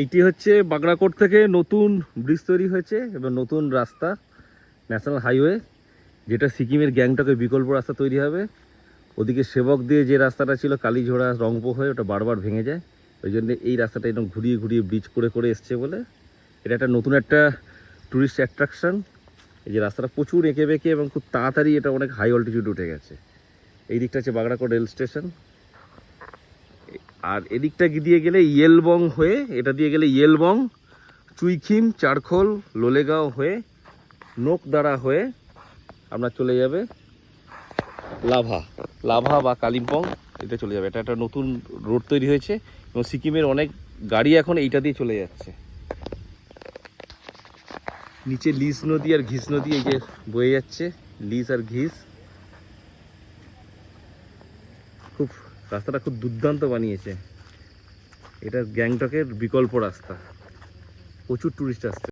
এইটি হচ্ছে বাগড়াকোট থেকে নতুন ব্রিজ তৈরি হয়েছে এবং নতুন রাস্তা ন্যাশনাল হাইওয়ে যেটা সিকিমের গ্যাংটকের বিকল্প রাস্তা তৈরি হবে। ওদিকে সেবক দিয়ে যে রাস্তাটা ছিল কালীঝোড়া রংপো হয়ে ওটা বারবার ভেঙে যায়। ওই জন্য এই রাস্তাটা একদম ঘুরিয়ে ঘুরিয়ে ব্রিজ করে করে এসছে বলে। এটা একটা নতুন একটা ট্যুরিস্ট অ্যাট্রাকশন এই যে রাস্তাটা প্রচুর এঁকে বেঁকে এবং খুব তাড়াতাড়ি এটা অনেক হাই অল্টিটিউড উঠে গেছে। এই দিকটা হচ্ছে বাগড়াকোট রেল স্টেশন। আর এদিকটা দিয়ে গেলে ইয়েলবং হয়ে, এটা দিয়ে গেলে ইয়েলবং, চুইখিম, চারখোল, লোলেগাঁও হয়ে, নোকদাঁড়া হয়ে আপনার চলে যাবে লাভা। লাভা বা কালিম্পং, এটা চলে যাবে। এটা একটা নতুন রোড তৈরি হয়েছে এবং সিকিমের অনেক গাড়ি এখন এইটা দিয়ে চলে যাচ্ছে। নিচে লিস নদী আর ঘিস নদী এই যে বয়ে যাচ্ছে, লিস আর ঘিস। খুব রাস্তাটা খুব দুর্দান্ত বানিয়েছে। এটা গ্যাংটকের বিকল্প রাস্তা। প্রচুর টুরিস্ট আসছে।